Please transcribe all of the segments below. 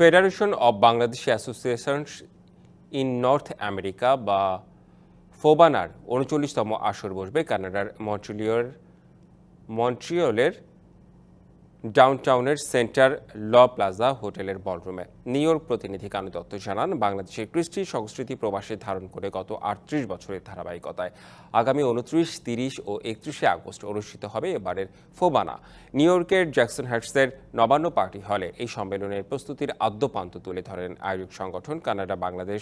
Federation of Bangladeshi associations in North America বা ফোবানার, উনচল্লিশতম আসর বসবে কানাডার মন্ট্রিলিয়র মন্ট্রিয়লের ডাউনটাউনের সেন্টার ল প্লাজা হোটেলের বলরুমে। নিউ ইয়র্ক প্রতিনিধি কানু দত্ত জানান, বাংলাদেশের কৃষ্টি সংস্কৃতি প্রবাসে ধারণ করে গত আটত্রিশ বছরের ধারাবাহিকতায়। আগামী উনত্রিশ, তিরিশ ও একত্রিশে আগস্ট অনুষ্ঠিত হবে এবারের ফোবানা। নিউ ইয়র্কের জ্যাকসন হাইটসের নবান্ন পার্টি হলে এই সম্মেলনের প্রস্তুতির আদ্যপান্ত তুলে ধরেন আয়োজক সংগঠন কানাডা বাংলাদেশ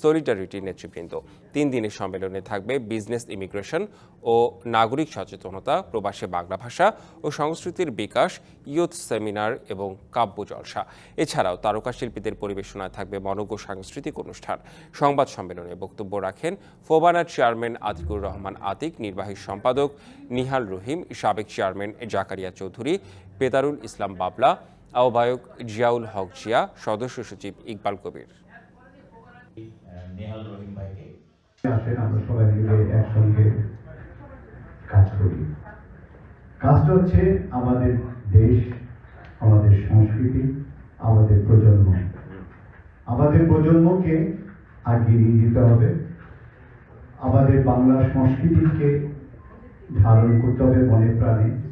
সলিডারিটি নেতৃবৃন্দ। তিন দিনের সম্মেলনে থাকবে বিজনেস, ইমিগ্রেশন ও নাগরিক সচেতনতা, প্রবাসে বাংলা ভাষা ও সংস্কৃতির বিকাশ ইয়ুথ সেমিনার এবং কাব্য জলসা। এছাড়াও তারকা শিল্পীদের পরিবেশনায় থাকবে মনজ্ঞ সাংস্কৃতিক অনুষ্ঠান। সংবাদ সম্মেলনে বক্তব্য রাখেন ফোবানার চেয়ারম্যান আতিকুর রহমান আতিক, নির্বাহী সম্পাদক নিহাল রহিম, সাবেক চেয়ারম্যান জাকারিয়া চৌধুরী পেদারুল ইসলাম বাবলা, আহ্বায়ক জিয়াউল হক জিয়া, সদস্য সচিব ইকবাল কবির। আমরা সবাই মিলে একসঙ্গে কাজ করি। কাজটা হচ্ছে আমাদের দেশ, আমাদের সংস্কৃতি, আমাদের প্রজন্ম। আমাদের প্রজন্মকে আগিয়ে নিয়ে যেতে হবে। আমাদের বাংলা সংস্কৃতিকে ধারণ করতে হবে মনে প্রাণে।